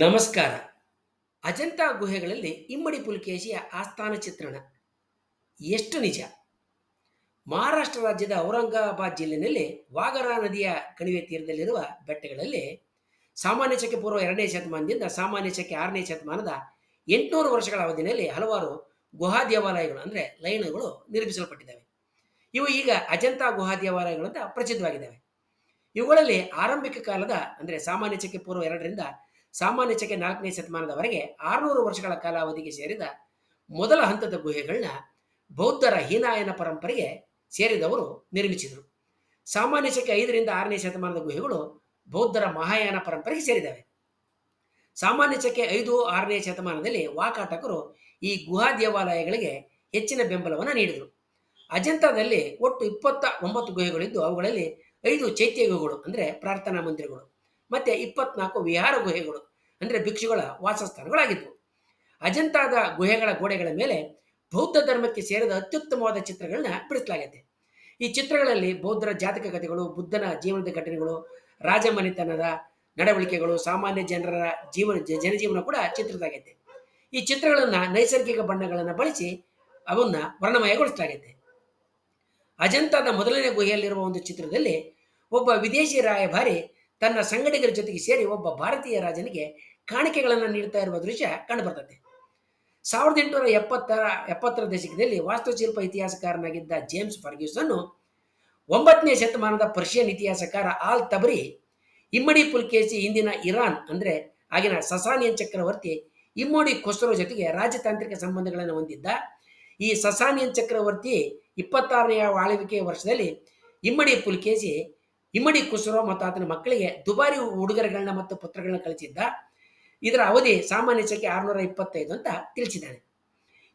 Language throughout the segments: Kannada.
ನಮಸ್ಕಾರ. ಅಜಂತಾ ಗುಹೆಗಳಲ್ಲಿ ಇಮ್ಮಡಿ ಪುಲಿಕೇಶಿಯ ಆಸ್ಥಾನ ಚಿತ್ರಣ. ಎಷ್ಟು ನಿಜ. ಮಹಾರಾಷ್ಟ್ರ ರಾಜ್ಯದ ಔರಂಗಾಬಾದ್ ಜಿಲ್ಲೆಯಲ್ಲಿ ವಾಗರಾ ನದಿಯ ಕಣಿವೆ ತೀರದಲ್ಲಿರುವ ಬೆಟ್ಟಗಳಲ್ಲಿ ಸಾಮಾನ್ಯ ಶಕೆ ಪೂರ್ವ ಎರಡನೇ ಶತಮಾನದಿಂದ ಸಾಮಾನ್ಯ ಶಕೆ ಆರನೇ ಶತಮಾನದ ಎಂಟುನೂರು ವರ್ಷಗಳ ಅವಧಿಯಲ್ಲಿ ಹಲವಾರು ಗುಹಾ ದೇವಾಲಯಗಳು ಅಂದರೆ ಲಯನಗಳು ನಿರ್ಮಿಸಲ್ಪಟ್ಟಿದ್ದಾವೆ. ಇವು ಈಗ ಅಜಂತಾ ಗುಹಾ ದೇವಾಲಯಗಳಂತ ಪ್ರಸಿದ್ಧವಾಗಿದ್ದಾವೆ. ಇವುಗಳಲ್ಲಿ ಆರಂಭಿಕ ಕಾಲದ ಅಂದರೆ ಸಾಮಾನ್ಯ ಶಕೆ ಪೂರ್ವ ಎರಡರಿಂದ ಸಾಮಾನ್ಯ ಚಕೆ ನಾಲ್ಕನೇ ಶತಮಾನದವರೆಗೆ ಆರುನೂರು ವರ್ಷಗಳ ಕಾಲಾವಧಿಗೆ ಸೇರಿದ ಮೊದಲ ಹಂತದ ಗುಹೆಗಳನ್ನ ಬೌದ್ಧರ ಹೀನಾಯನ ಪರಂಪರೆಗೆ ಸೇರಿದವರು ನಿರ್ಮಿಸಿದರು. ಸಾಮಾನ್ಯ ಚಕೆ ಐದರಿಂದ ಆರನೇ ಶತಮಾನದ ಗುಹೆಗಳು ಬೌದ್ಧರ ಮಹಾಯಾನ ಪರಂಪರೆಗೆ ಸೇರಿದವೆ. ಸಾಮಾನ್ಯ ಚಕೆ ಐದು, ಆರನೇ ಶತಮಾನದಲ್ಲಿ ವಾಕಾಟಕರು ಈ ಗುಹಾ ದೇವಾಲಯಗಳಿಗೆ ಹೆಚ್ಚಿನ ಬೆಂಬಲವನ್ನು ನೀಡಿದರು. ಅಜಂತಾದಲ್ಲಿ ಒಟ್ಟು ಇಪ್ಪತ್ತ ಒಂಬತ್ತು ಗುಹೆಗಳಿದ್ದು, ಅವುಗಳಲ್ಲಿ ಐದು ಚೈತ್ಯ ಗುಹೆಗಳು ಅಂದರೆ ಪ್ರಾರ್ಥನಾ ಮಂದಿರಗಳು, ಮತ್ತೆ ಇಪ್ಪತ್ನಾಲ್ಕು ವಿಹಾರ ಗುಹೆಗಳು. ಅಂದರೆ ಭಿಕ್ಷುಗಳ ವಾಸಸ್ಥಾನಗಳಾಗಿದ್ದವು ಅಜಂತಾದ ಗುಹೆಗಳ ಗೋಡೆಗಳ ಮೇಲೆ ಬೌದ್ಧ ಧರ್ಮಕ್ಕೆ ಸೇರಿದ ಅತ್ಯುತ್ತಮವಾದ ಚಿತ್ರಗಳನ್ನ ಬಿಡಿಸಲಾಗಿದೆ ಈ ಚಿತ್ರಗಳಲ್ಲಿ ಬೌದ್ಧರ ಜಾತಕ ಕಥೆಗಳು, ಬುದ್ಧನ ಜೀವನದ ಘಟನೆಗಳು, ರಾಜಮನೆತನದ ನಡವಳಿಕೆಗಳು, ಸಾಮಾನ್ಯ ಜನರ ಜೀವನ ಜನಜೀವನ ಕೂಡ ಚಿತ್ರದಾಗೈತೆ ಈ ಚಿತ್ರಗಳನ್ನ ನೈಸರ್ಗಿಕ ಬಣ್ಣಗಳನ್ನು ಬಳಸಿ ಅವನ್ನ ವರ್ಣಮಯಗೊಳಿಸಲಾಗಿದೆ ಅಜಂತಾದ ಮೊದಲನೇ ಗುಹೆಯಲ್ಲಿರುವ ಒಂದು ಚಿತ್ರದಲ್ಲಿ ಒಬ್ಬ ವಿದೇಶಿ ರಾಯಭಾರಿ ತನ್ನ ಸಂಗಡಿಗರ ಜೊತೆಗೆ ಸೇರಿ ಒಬ್ಬ ಭಾರತೀಯ ರಾಜನಿಗೆ ಕಾಣಿಕೆಗಳನ್ನು ನೀಡ್ತಾ ಇರುವ ದೃಶ್ಯ ಕಂಡುಬರ್ತದೆ ಸಾವಿರದ ಎಂಟುನೂರ ಎಪ್ಪತ್ತರ ಎಪ್ಪತ್ತರ ದಶಕದಲ್ಲಿ ವಾಸ್ತುಶಿಲ್ಪ ಇತಿಹಾಸಕಾರನಾಗಿದ್ದ ಜೇಮ್ಸ್ ಫರ್ಗ್ಯೂಸನ್ನು ಒಂಬತ್ತನೇ ಶತಮಾನದ ಪರ್ಷಿಯನ್ ಇತಿಹಾಸಕಾರ ಆಲ್ ತಬರಿ, ಇಮ್ಮಡಿ ಪುಲ್ಕೇಸಿ ಇಂದಿನ ಇರಾನ್ ಅಂದರೆ ಆಗಿನ ಸಸಾನಿಯನ್ ಚಕ್ರವರ್ತಿ ಇಮ್ಮಡಿ ಖೊಸ್ರೋ ಜೊತೆಗೆ ರಾಜತಾಂತ್ರಿಕ ಸಂಬಂಧಗಳನ್ನು ಹೊಂದಿದ್ದ ಈ ಸಸಾನಿಯನ್ ಚಕ್ರವರ್ತಿ ಇಪ್ಪತ್ತಾರನೆಯ ಆಳ್ವಿಕೆಯ ವರ್ಷದಲ್ಲಿ ಇಮ್ಮಡಿ ಪುಲ್ಕೇಸಿ ಇಮ್ಮಡಿ ಕುಸರೋ ಮತ್ತು ಆತನ ಮಕ್ಕಳಿಗೆ ದುಬಾರಿ ಉಡುಗೊರೆಗಳನ್ನ ಮತ್ತು ಪತ್ರಗಳನ್ನ ಕಳಿಸಿದ್ದ ಇದರ ಅವಧಿ ಸಾಮಾನ್ಯ ಸಂಖ್ಯೆ ಆರುನೂರ ಇಪ್ಪತ್ತೈದು ಅಂತ ತಿಳಿಸಿದ್ದಾನೆ.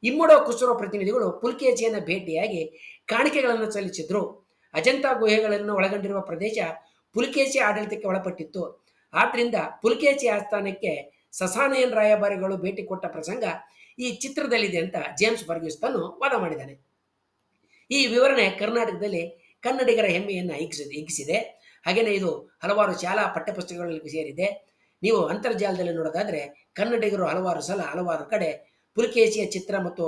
ಇಮ್ಮಡೋ ಕುಸರೋ ಪ್ರತಿನಿಧಿಗಳು ಪುಲ್ಕೇಜಿಯನ್ನು ಭೇಟಿಯಾಗಿ ಕಾಣಿಕೆಗಳನ್ನು ಸಲ್ಲಿಸಿದ್ರು. ಅಜಂತಾ ಗುಹೆಗಳನ್ನು ಒಳಗೊಂಡಿರುವ ಪ್ರದೇಶ ಪುಲ್ಕೇಶಿ ಆಡಳಿತಕ್ಕೆ ಒಳಪಟ್ಟಿತ್ತು. ಆದ್ರಿಂದ ಪುಲ್ಕೇಶಿ ಆಸ್ಥಾನಕ್ಕೆ ಸಸಾನಯನ್ ರಾಯಭಾರಿಗಳು ಭೇಟಿ ಕೊಟ್ಟ ಪ್ರಸಂಗ ಈ ಚಿತ್ರದಲ್ಲಿದೆ ಅಂತ ಜೇಮ್ಸ್ ಫರ್ಗ್ಯೂಸ್ತನು ವಾದ ಮಾಡಿದ್ದಾನೆ. ಈ ವಿವರಣೆ ಕರ್ನಾಟಕದಲ್ಲಿ ಕನ್ನಡಿಗರ ಹೆಮ್ಮೆಯನ್ನು ಹಿಗ್ಸಿದೆ ಹಿಗ್ಸಿದೆ ಹಾಗೆಯೇ ಇದು ಹಲವಾರು ಶಾಲಾ ಪಠ್ಯಪುಸ್ತಕಗಳಲ್ಲಿ ಸೇರಿದೆ. ನೀವು ಅಂತರ್ಜಾಲದಲ್ಲಿ ನೋಡೋದಾದ್ರೆ ಕನ್ನಡಿಗರು ಹಲವಾರು ಸಲ ಹಲವಾರು ಕಡೆ ಪುಲಿಕೇಶಿಯ ಚಿತ್ರ ಮತ್ತು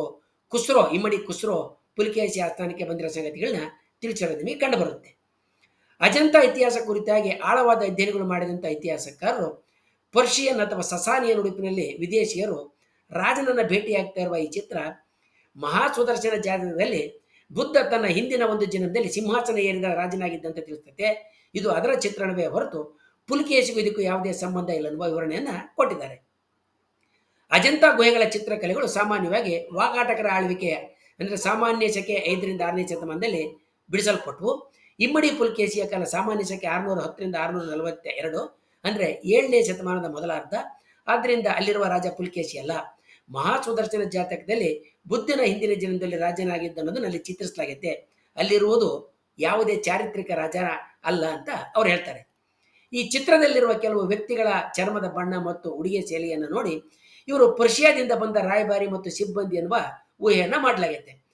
ಕುಸ್ರೋ ಇಮ್ಮಡಿ ಕುಸ್ರೋ ಪುಲಿಕೇಶಿ ಆಸ್ಥಾನಕ್ಕೆ ಬಂದಿರೋ ಸಂಗತಿಗಳನ್ನ ತಿಳಿಸಿರೋದು ನಿಮಗೆ ಕಂಡುಬರುತ್ತೆ ಅಜಂತಾ ಇತಿಹಾಸ ಕುರಿತಾಗಿ ಆಳವಾದ ಅಧ್ಯಯನಗಳು ಮಾಡಿದಂಥ ಇತಿಹಾಸಕಾರರು ಪರ್ಷಿಯನ್ ಅಥವಾ ಸಸಾನಿಯನ್ ಉಡುಪಿನಲ್ಲಿ ವಿದೇಶಿಯರು ರಾಜನನ್ನ ಭೇಟಿಯಾಗ್ತಾ ಇರುವ ಈ ಚಿತ್ರ ಮಹಾಸುದರ್ಶನ ಬುದ್ಧ ತನ್ನ ಹಿಂದಿನ ಒಂದು ದಿನದಲ್ಲಿ ಸಿಂಹಾಸನ ಏರಿದ ರಾಜನಾಗಿದ್ದಂತೆ ತಿಳಿಸುತ್ತೆ ಇದು ಅದರ ಚಿತ್ರಣವೇ ಹೊರತು ಪುಲಿಕೇಶಿಗೂ ಇದಕ್ಕೂ ಯಾವುದೇ ಸಂಬಂಧ ಇಲ್ಲ ಎನ್ನುವ ವಿವರಣೆಯನ್ನ ಕೊಟ್ಟಿದ್ದಾರೆ. ಅಜಂತಾ ಗುಹೆಗಳ ಚಿತ್ರಕಲೆಗಳು ಸಾಮಾನ್ಯವಾಗಿ ವಾಗಾಟಕರ ಆಳ್ವಿಕೆ ಅಂದರೆ ಸಾಮಾನ್ಯ ಶಕೆ ಐದರಿಂದ ಆರನೇ ಶತಮಾನದಲ್ಲಿ ಬಿಡಿಸಲ್ಪಟ್ಟವು ಇಮ್ಮಡಿ ಪುಲ್ಕೇಶಿಯ ಕಾಲ ಸಾಮಾನ್ಯ ಶಕೆ ಆರುನೂರ ಹತ್ತರಿಂದ ಆರುನೂರ ನಲವತ್ತ ಎರಡು ಅಂದರೆ ಏಳನೇ ಶತಮಾನದ ಮೊದಲಾರ್ಧ ಆದ್ದರಿಂದ ಅಲ್ಲಿರುವ ರಾಜ ಪುಲ್ಕೇಶಿ ಅಲ್ಲ. ಮಹಾ ಸುದರ್ಶನ ಜಾತಕದಲ್ಲಿ ಬುದ್ಧನ ಹಿಂದಿನ ಜನ್ಮದಲ್ಲಿ ರಾಜನಾಗಿದ್ದ ಅನ್ನೋದು ಅಲ್ಲಿ ಚಿತ್ರಿಸಲಾಗೈತೆ. ಅಲ್ಲಿರುವುದು ಯಾವುದೇ ಚಾರಿತ್ರಿಕ ರಾಜ ಅಲ್ಲ ಅಂತ ಅವ್ರು ಹೇಳ್ತಾರೆ. ಈ ಚಿತ್ರದಲ್ಲಿರುವ ಕೆಲವು ವ್ಯಕ್ತಿಗಳ ಚರ್ಮದ ಬಣ್ಣ ಮತ್ತು ಉಡುಗೆ ಶೈಲಿಯನ್ನು ನೋಡಿ ಇವರು ಪರ್ಷಿಯಾದಿಂದ ಬಂದ ರಾಯಭಾರಿ ಮತ್ತು ಸಿಬ್ಬಂದಿ ಎನ್ನುವ ಊಹೆಯನ್ನು ಮಾಡಲಾಗೈತೆ.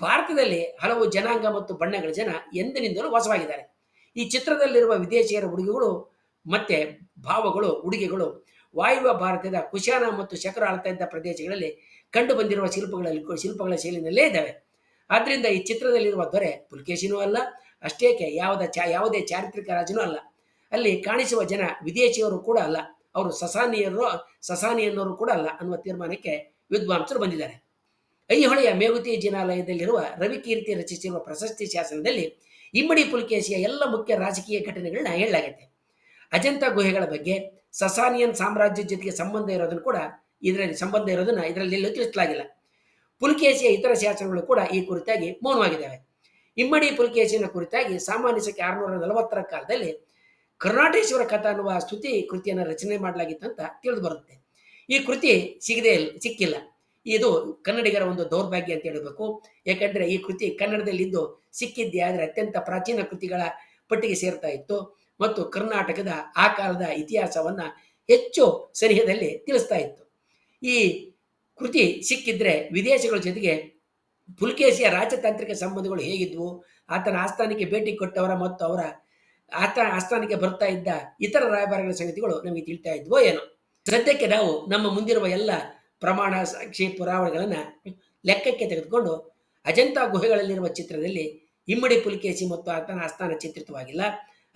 ಭಾರತದಲ್ಲಿ ಹಲವು ಜನಾಂಗ ಮತ್ತು ಬಣ್ಣಗಳ ಜನ ಎಂದಿನಿಂದಲೂ ವಾಸವಾಗಿದ್ದಾರೆ. ಈ ಚಿತ್ರದಲ್ಲಿರುವ ವಿದೇಶಿಯರ ಉಡುಗೆಗಳು ಮತ್ತೆ ಭಾವಗಳು, ಉಡುಗೆಗಳು ವಾಯುವ್ಯ ಭಾರತದ ಕುಶಾನ ಮತ್ತು ಶಕರ ಆಳ್ತಾ ಇದ್ದ ಪ್ರದೇಶಗಳಲ್ಲಿ ಕಂಡು ಬಂದಿರುವ ಶಿಲ್ಪಗಳಲ್ಲಿ ಶಿಲ್ಪಗಳ ಶೈಲಿನಲ್ಲೇ ಇದ್ದಾವೆ. ಆದ್ದರಿಂದ ಈ ಚಿತ್ರದಲ್ಲಿರುವ ದೊರೆ ಪುಲ್ಕೇಶಿನೂ ಅಲ್ಲ, ಅಷ್ಟೇಕೆ ಯಾವುದ ಚಾ ಯಾವುದೇ ಚಾರಿತ್ರಿಕ ರಾಜನೂ ಅಲ್ಲ. ಅಲ್ಲಿ ಕಾಣಿಸುವ ಜನ ವಿದೇಶಿಯವರು ಕೂಡ ಅಲ್ಲ, ಅವರು ಸಸಾನಿಯರು ಸಸಾನಿಯನ್ನವರು ಕೂಡ ಅಲ್ಲ ಅನ್ನುವ ತೀರ್ಮಾನಕ್ಕೆ ವಿದ್ವಾಂಸರು ಬಂದಿದ್ದಾರೆ. ಐಹೊಳೆಯ ಮೇಗುತಿ ಜಿನಾಲಯದಲ್ಲಿರುವ ರವಿಕೀರ್ತಿ ರಚಿಸಿರುವ ಪ್ರಶಸ್ತಿ ಶಾಸನದಲ್ಲಿ ಇಮ್ಮಡಿ ಪುಲ್ಕೇಶಿಯ ಎಲ್ಲ ಮುಖ್ಯ ರಾಜಕೀಯ ಘಟನೆಗಳನ್ನ ಹೇಳಲಾಗುತ್ತೆ ಅಜಂತಾ ಗುಹೆಗಳ ಬಗ್ಗೆ ಸಸಾನಿಯನ್ ಸಾಮ್ರಾಜ್ಯದ ಜೊತೆಗೆ ಸಂಬಂಧ ಇರೋದನ್ನು ಕೂಡ ಇದರಲ್ಲಿ ಸಂಬಂಧ ಇರೋದನ್ನ ಇದರಲ್ಲಿ ತಿಳಿಸಲಾಗಿಲ್ಲ. ಪುಲ್ಕೇಶಿಯ ಇತರ ಶಾಸನಗಳು ಕೂಡ ಈ ಕುರಿತಾಗಿ ಮೌನವಾಗಿದ್ದಾವೆ. ಇಮ್ಮಡಿ ಪುಲ್ಕೇಶಿನ ಕುರಿತಾಗಿ ಸಾಮಾನ್ಯ ಶಕೆ ಆರುನೂರ ನಲವತ್ತರ ಕಾಲದಲ್ಲಿ ಕರ್ನಾಟೇಶ್ವರ ಕಥಾ ಅನ್ನುವ ಸ್ತುತಿ ಕೃತಿಯನ್ನು ರಚನೆ ಮಾಡಲಾಗಿತ್ತು ಅಂತ ತಿಳಿದು ಬರುತ್ತೆ. ಈ ಕೃತಿ ಸಿಗದೆ ಸಿಕ್ಕಿಲ್ಲ. ಇದು ಕನ್ನಡಿಗರ ಒಂದು ದೌರ್ಭಾಗ್ಯ ಅಂತ ಹೇಳಬೇಕು. ಯಾಕಂದ್ರೆ ಈ ಕೃತಿ ಕನ್ನಡದಲ್ಲಿದ್ದು ಸಿಕ್ಕಿದ್ದೆ ಆದರೆ ಅತ್ಯಂತ ಪ್ರಾಚೀನ ಕೃತಿಗಳ ಪಟ್ಟಿಗೆ ಸೇರ್ತಾ ಇತ್ತು. ಮತ್ತು ಕರ್ನಾಟಕದ ಆ ಕಾಲದ ಇತಿಹಾಸವನ್ನ ಹೆಚ್ಚು ಸನಿಹದಲ್ಲಿ ತಿಳಿಸ್ತಾ ಇತ್ತು. ಈ ಕೃತಿ ಸಿಕ್ಕಿದ್ರೆ ವಿದೇಶಗಳ ಜೊತೆಗೆ ಪುಲ್ಕೇಶಿಯ ರಾಜತಾಂತ್ರಿಕ ಸಂಬಂಧಗಳು ಹೇಗಿದ್ವು, ಆತನ ಆಸ್ಥಾನಕ್ಕೆ ಭೇಟಿ ಕೊಟ್ಟವರ ಮತ್ತು ಅವರ ಆತ ಆಸ್ಥಾನಕ್ಕೆ ಬರ್ತಾ ಇದ್ದ ಇತರ ರಾಯಭಾರಿಗಳ ಸಂಗತಿಗಳು ನಮಗೆ ತಿಳಿತಾ ಇದ್ವೋ ಏನೋ. ಸದ್ಯಕ್ಕೆ ನಾವು ನಮ್ಮ ಮುಂದಿರುವ ಎಲ್ಲ ಪ್ರಮಾಣ ಸಾಕ್ಷಿ ಪುರಾವೆಗಳನ್ನು ಲೆಕ್ಕಕ್ಕೆ ತೆಗೆದುಕೊಂಡು ಅಜಂತಾ ಗುಹೆಗಳಲ್ಲಿರುವ ಚಿತ್ರದಲ್ಲಿ ಇಮ್ಮಡಿ ಪುಲ್ಕೇಶಿ ಮತ್ತು ಆತನ ಆಸ್ಥಾನ ಚಿತ್ರಿತವಾಗಿಲ್ಲ.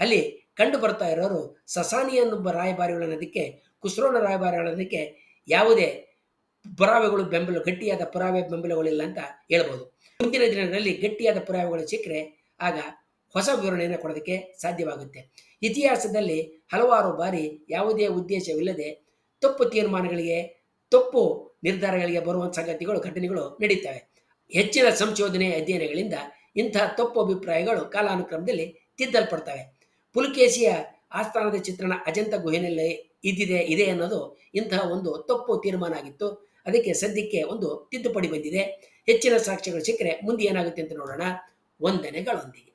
ಅಲ್ಲಿ ಕಂಡು ಬರ್ತಾ ಇರೋರು ಸಸಾನಿಯನ್ನೊಬ್ಬ ರಾಯಭಾರಿಗಳನ್ನೋದಕ್ಕೆ ಕುಸ್ರೋನ ರಾಯಭಾರಿಗಳನ್ನೋದಕ್ಕೆ ಯಾವುದೇ ಪುರಾವೆಗಳು, ಬೆಂಬಲ, ಗಟ್ಟಿಯಾದ ಪುರಾವೆ, ಬೆಂಬಲಗಳಿಲ್ಲ ಅಂತ ಹೇಳ್ಬೋದು. ಮುಂದಿನ ದಿನಗಳಲ್ಲಿ ಗಟ್ಟಿಯಾದ ಪುರಾವೆಗಳು ಸಿಕ್ಕರೆ ಆಗ ಹೊಸ ವಿವರಣೆಯನ್ನು ಕೊಡೋದಕ್ಕೆ ಸಾಧ್ಯವಾಗುತ್ತೆ. ಇತಿಹಾಸದಲ್ಲಿ ಹಲವಾರು ಬಾರಿ ಯಾವುದೇ ಉದ್ದೇಶವಿಲ್ಲದೆ ತಪ್ಪು ತೀರ್ಮಾನಗಳಿಗೆ, ತಪ್ಪು ನಿರ್ಧಾರಗಳಿಗೆ ಬರುವ ಸಂಗತಿಗಳು, ಘಟನೆಗಳು ನಡೀತವೆ. ಹೆಚ್ಚಿನ ಸಂಶೋಧನೆ ಅಧ್ಯಯನಗಳಿಂದ ಇಂತಹ ತಪ್ಪು ಅಭಿಪ್ರಾಯಗಳು ಕಾಲಾನುಕ್ರಮದಲ್ಲಿ ತಿದ್ದಲ್ಪಡ್ತವೆ. ಪುಲಕೇಶಿಯ ಆಸ್ಥಾನದ ಚಿತ್ರಣ ಅಜಂತ ಗುಹೆನಲ್ಲಿ ಇದ್ದಿದೆ, ಇದೆ ಅನ್ನೋದು ಇಂತಹ ಒಂದು ತಪ್ಪು ತೀರ್ಮಾನ ಆಗಿತ್ತು. ಅದಕ್ಕೆ ಸದ್ಯಕ್ಕೆ ಒಂದು ತಿದ್ದುಪಡಿ ಬಂದಿದೆ. ಹೆಚ್ಚಿನ ಸಾಕ್ಷ್ಯಗಳು ಸಿಕ್ಕರೆ ಮುಂದೆ ಏನಾಗುತ್ತೆ ಅಂತ ನೋಡೋಣ. ವಂದನೆಗಳೊಂದಿಗೆ.